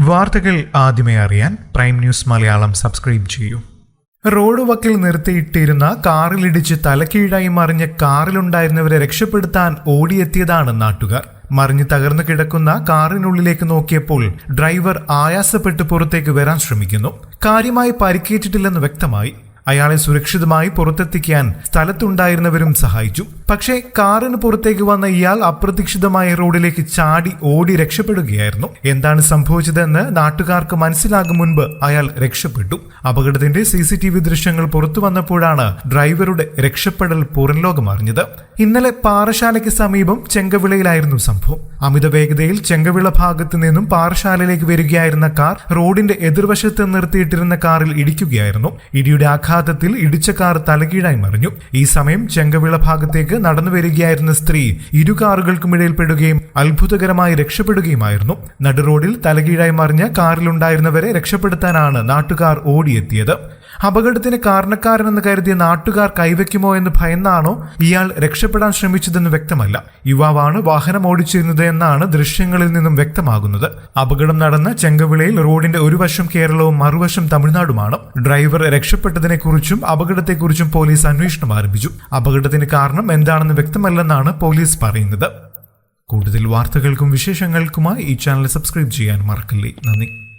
വാർത്തകൾ ആദ്യമേ അറിയാൻ പ്രൈം ന്യൂസ് മലയാളം സബ്സ്ക്രൈബ് ചെയ്യൂ. റോഡ് വക്കിൽ നിർത്തിയിട്ടിരുന്ന കാറിലിടിച്ച് തലക്കീഴായി മറിഞ്ഞ കാറിലുണ്ടായിരുന്നവരെ രക്ഷപ്പെടുത്താൻ ഓടിയെത്തിയതാണ് നാട്ടുകാർ. മറിഞ്ഞു തകർന്നു കിടക്കുന്ന കാറിനുള്ളിലേക്ക് നോക്കിയപ്പോൾ ഡ്രൈവർ ആയാസപ്പെട്ട് പുറത്തേക്ക് വരാൻ ശ്രമിക്കുന്നു. കാര്യമായി പരിക്കേറ്റിട്ടില്ലെന്ന് വ്യക്തമായി. അയാളെ സുരക്ഷിതമായി പുറത്തെത്തിക്കാൻ സ്ഥലത്തുണ്ടായിരുന്നവരും സഹായിച്ചു. പക്ഷേ കാറിന് പുറത്തേക്ക് വന്ന ഇയാൾ അപ്രതീക്ഷിതമായ റോഡിലേക്ക് ചാടി ഓടി രക്ഷപ്പെടുകയായിരുന്നു. എന്താണ് സംഭവിച്ചതെന്ന് നാട്ടുകാർക്ക് മനസ്സിലാകും മുൻപ് അയാൾ രക്ഷപ്പെട്ടു. അപകടത്തിന്റെ സി സി ടി വി ദൃശ്യങ്ങൾ പുറത്തു വന്നപ്പോഴാണ് ഡ്രൈവറുടെ രക്ഷപ്പെടൽ പുറംലോകം അറിഞ്ഞത്. ഇന്നലെ പാറശാലയ്ക്ക് സമീപം ചെങ്കവിളയിലായിരുന്നു സംഭവം. അമിത വേഗതയിൽ ചെങ്കവിള ഭാഗത്തു നിന്നും പാറശാലയിലേക്ക് വരികയായിരുന്ന കാർ റോഡിന്റെ എതിർവശത്ത് നിർത്തിയിട്ടിരുന്ന കാറിൽ ഇടിക്കുകയായിരുന്നു. ഇടിയുടെ ആഘാതത്തിൽ ഇടിച്ച കാർ തലകീഴായി മറിഞ്ഞു. ഈ സമയം ചെങ്കവിള ഭാഗത്തേക്ക് നടന്നു വരികയായിരുന്ന സ്ത്രീ ഇരു കാറുകൾക്കുമിടയിൽ പെടുകയും അത്ഭുതകരമായി രക്ഷപ്പെടുകയുമായിരുന്നു. നടുറോഡിൽ തലകീഴായി മറിഞ്ഞ കാറിലുണ്ടായിരുന്നവരെ രക്ഷപ്പെടുത്താനാണ് നാട്ടുകാർ ഓടിയെത്തിയത്. അപകടത്തിന് കാരണക്കാരനെന്ന് കരുതിയ നാട്ടുകാർ കൈവയ്ക്കുമോ എന്ന് ഭയന്നാണോ ഇയാൾ രക്ഷപ്പെടാൻ ശ്രമിച്ചതെന്ന് വ്യക്തമല്ല. യുവാവാണ് വാഹനം ഓടിച്ചിരുന്നത് എന്നാണ് ദൃശ്യങ്ങളിൽ നിന്നും വ്യക്തമാകുന്നത്. അപകടം നടന്ന ചെങ്കവിളയിൽ റോഡിന്റെ ഒരു വശം കേരളവും മറുവശം തമിഴ്നാടുമാണ്. ഡ്രൈവർ രക്ഷപ്പെട്ടതിനെ കുറിച്ചും അപകടത്തെക്കുറിച്ചും പോലീസ് അന്വേഷണം ആരംഭിച്ചു. അപകടത്തിന് കാരണം എന്താണെന്ന് വ്യക്തമല്ലെന്നാണ് പോലീസ് പറയുന്നത്. കൂടുതൽ വാർത്തകൾക്കും വിശേഷങ്ങൾക്കുമായി ഈ ചാനൽ സബ്സ്ക്രൈബ് ചെയ്യാൻ മറക്കല്ലേ. നന്ദി.